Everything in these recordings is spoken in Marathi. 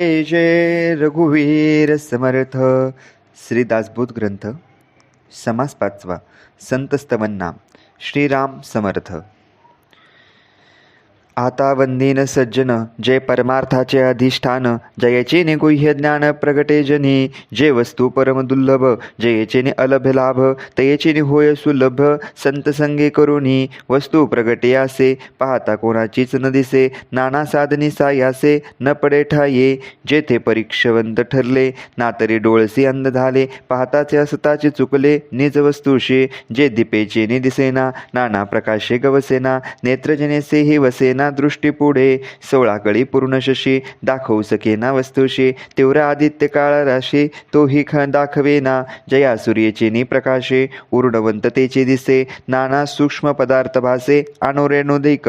जय जय रघुवीर समर्थ श्रीदासबोध ग्रंथ समास पाचवा संतस्तवन नाम श्रीराम समर्थ. आता वंदीन सज्जन जय परमार्थाचे अधिष्ठान जयचे ने गुह्य ज्ञान प्रगटे जनी जे वस्तू परम दुर्लभ जयचे ने अलभ लाभ तयचे ने होय सुलभ संत संगे करुणी वस्तू प्रगटे असे पाहता कोणाचीच न दिसे नाना साधनी सायासे न पडे ठाये जेथे परीक्षवंत ठरले ना तरी डोळसी अंध झाले पाहताचे असताचे चुकले निज वस्तूशी जे दिपेचे नि दिसेना नाना प्रकाशे गवसेना नेत्रजनेसे ही वसेना दृष्टी पुढे सोळा कळी पूर्ण शशी दाखवू सकेना वस्तूशी. तीव्र आदित्य काळ राशी तोही ख दाखवेना. जया सूर्यचे नि प्रकाशे उर्णवंततेचे दिसे. नाना सूक्ष्म पदार्थ भासे अनोरेणोदिक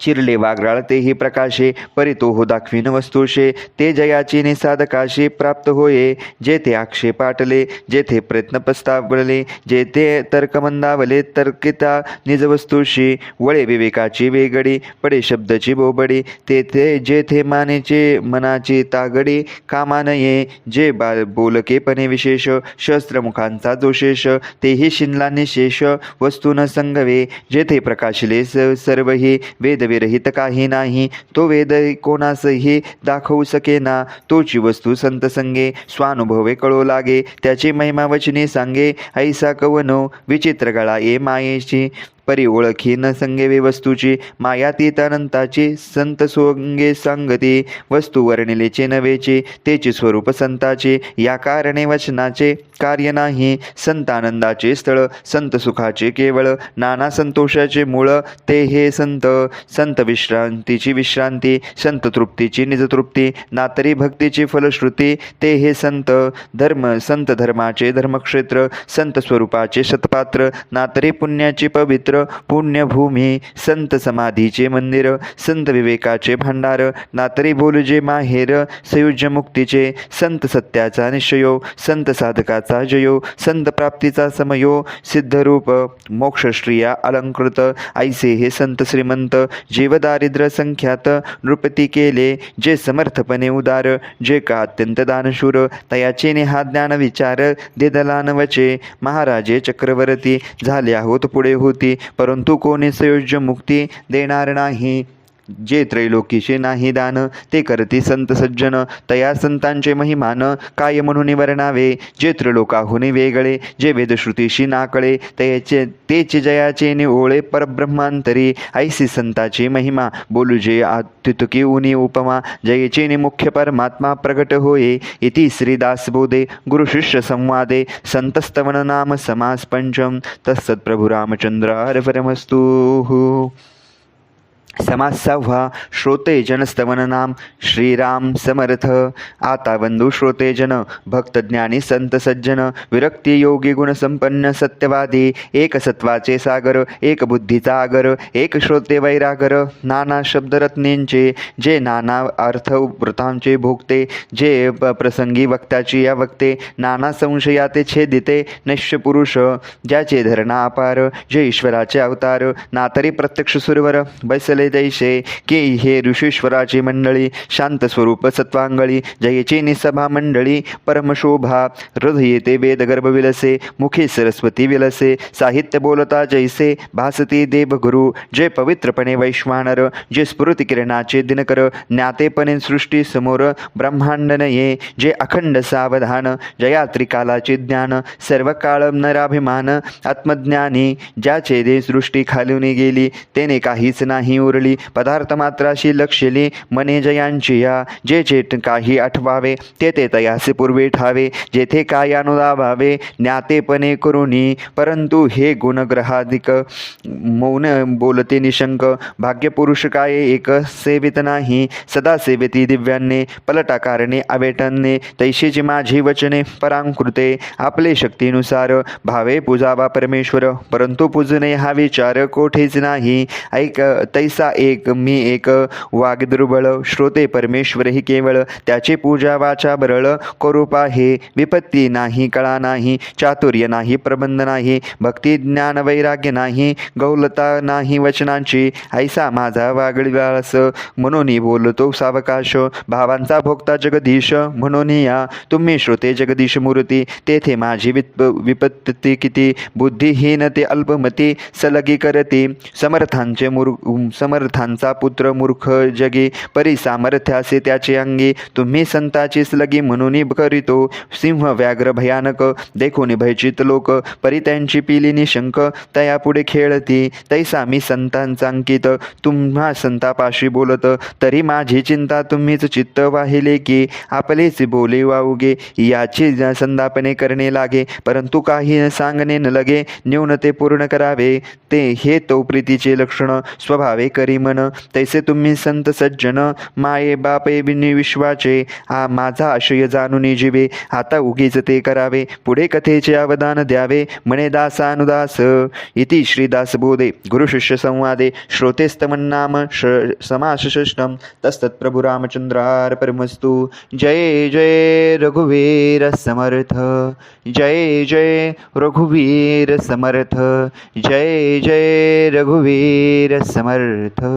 चिरले वागराळ तेही प्रकाशे परितो हो दाखवीन वस्तूशे ते जयाची निसाधकाशी प्राप्त होये जेथे आक्षेप आटले जेथे प्रयत्न प्रस्तावले जेथे तर्कमंदावले तर्किता निज वस्तूशी वळे विवेकाची वेगडी पडे शब्दची बोबडी तेथे जेथे मानेचे मनाची तागडी कामानये जे बा बोलकेपणे विशेष शस्त्रमुखांचा जोशेष तेही शिनला निशेष वस्तून संगवे जेथे प्रकाशले स सर्वही वेदविरहित काही नाही तो वेद कोणासही दाखवू सकेना. तोची वस्तू संत संगे स्वानुभवे कळो लागे. त्याची महिमा वचने सांगे ऐसा कवनो विचित्र गळा ये मायेची. परी ओळखी न संगेवी वस्तूची. मायातीत अनंताची संत सोंगे सांगती. वस्तू वर्णिलेचे नवेचे तेचे स्वरूप संताचे. या कारणे वचनाचे कार्य नाही. संत आनंदाचे स्थळ संत सुखाचे केवळ. नाना संतोषाचे मूळ ते हे संत. संत विश्रांतीची विश्रांती संत तृप्तीची निजतृप्ती नातरी भक्तीची फलश्रुती ते हे संत. धर्म संत धर्माचे धर्मक्षेत्र संत स्वरूपाचे शतपात्र नातरी पुण्याची पवित्र पुण्यभूमी संत समाधीचे मंदिर संत विवेकाचे भांडार नातरी बोलजे माहेर संयुज्य मुक्तीचे संत सत्याचा निश्चयो संत साधकाचा जयो संत प्राप्तीचा समयो सिद्धरूप मोक्षश्रिया अलंकृत ऐसे हे संत श्रीमंत जीवदारिद्र्य संख्यात नृपती केले जे समर्थपणे उदार जे का अत्यंत दानशूर तयाचे नेहा ज्ञान विचार देदलानवचे महाराजे चक्रवर्ती झाले आहोत पुढे होती परंतु कोणी संयोज्य मुक्ती देणार नाही. जे त्रैलोकीचे नाही दान ते करती संत सज्जन. तया संतांचे महिमान काय म्हणून वर्णावे? जे त्रिलोकाहून वेगळे जे वेदश्रुतीशी नाकळे तयाचे तेचे जयाचे निओळे परब्रह्मांतरी. ऐसी संताची महिमा बोलू जे अत्युतकी उनी उपमा जयचे नि मुख्य परमात्मा प्रगट होये. इति श्रीदासबोधे गुरुशिष्य संवादे संतस्तवन नाम समास पंचम. तत्सत्प्रभु रामचंद्र परमस्तु समास श्रोते जनस्तवन नाम श्रीराम समर्थ। आता बंधू श्रोते जन भक्तज्ञानी संत सज्जन विरक्ती योगी गुणसंपन्न सत्यवादी एक सत्वाचे सागर एक बुद्धीचा आगर एक श्रोते वैरागर नाना शब्दरत्नींचे जे नाना अर्थ वृतांचे भोगते जे प- प्रसंगी वक्त्याची या वक्ते नाना संशयाते छेदिते नश्य पुरुष ज्याचे धरणा अपार जे ईश्वराचे अवतार नातरी प्रत्यक्ष सुरवर बैसले दैसे के हे ऋषीश्वराची मंडळी शांत स्वरूप सत्वांगळी जयची निसभा मंडळी परमशोभा हृदये ते वेदगर्भ विलसे मुखी सरस्वती विलसे साहित्य बोलता जैसे भासती देवगुरु जे पवित्रपणे वैश्वानर जे स्फुरतिकिरणाचे दिनकर ज्ञातेपणे सृष्टी समोर ब्रह्मांड नये जे अखंड सावधान जयात्रिकालाचे ज्ञान सर्व काळ नराभिमान आत्मज्ञानी ज्याचे दे सृष्टी खालून गेली तेने काहीच नाही उर उरली पदार्थ मात्राशी लक्षली मने जयांची या जे जे काही आठवावे ते ते तयासे पूर्वी ठावे जेथे काय अनुदाभावे ज्ञातेपणे करुणी परंतु हे गुणग्रहाधिक मौन बोलते निशंक भाग्यपुरुष काय एक सेवित नाही सदा सेविती दिव्यांनी पलटा कारणे तैशीची माझी वचने परांकृते आपले शक्तीनुसार भावे पूजावा परमेश्वर परंतु पूजणे हा विचार कोठेच नाही ऐक तैस ऐसा एक मी एक वाग्दुर्बळ श्रोते परमेश्वर हि केवळ त्याची पूजा वाचा बरळ करूपा हे विपत्ती नाही कळा नाही चातुर्य नाही प्रबंध नाही भक्ती ज्ञान वैराग्य नाही गौलता नाही वचनांची ऐसा माझा वागळीवास म्हणून बोलतो सावकाश भावांचा भोगता जगदीश म्हणून या तुम्ही श्रोते जगदीश मूर्ती तेथे माझी विप विपत्ती किती बुद्धिहीन ते अल्पमती सलगी करती समर्थांचे मूर् समर्थांचा पुत्र मूर्ख जगी परी सामर्थ्यासे त्याचे अंगी. तुम्ही संताचीच लगी म्हणून करीतो. सिंह व्याघ्र भयानक देखून भयचित लोक. परी त्यांची पिली निशंक तया पुढे खेळती. तैसा मी संतांचा अंकित. तुम्हा संतापाशी बोलत तरी माझी चिंता तुम्हीच चित्त वाहिले की आपलेच बोले वाऊगे. याची ज- करणे लागे परंतु काही न सांगणे न लगे न्यून ते पूर्ण करावे. ते हे तो प्रीतीचे लक्षण. स्वभावे करी मन तैसे तुम्ही संत सज्जन माये बापे बिनी विश्वाचे. हा माझा आशय जाणून जीवे. आता उगीच ते करावे. पुढे कथेचे अवदान द्यावे. म्हणे दासानुदास. इति श्रीदासबोधे गुरुशिष्य संवादे. श्रोतेस्तमन्नाम श समास षष्टम रामचंद्रार परमस्तु. जय जय रघुवीर समर्थ. जय जय रघुवीर समर्थ. जय जय रघुवीर समर्थ. thơ.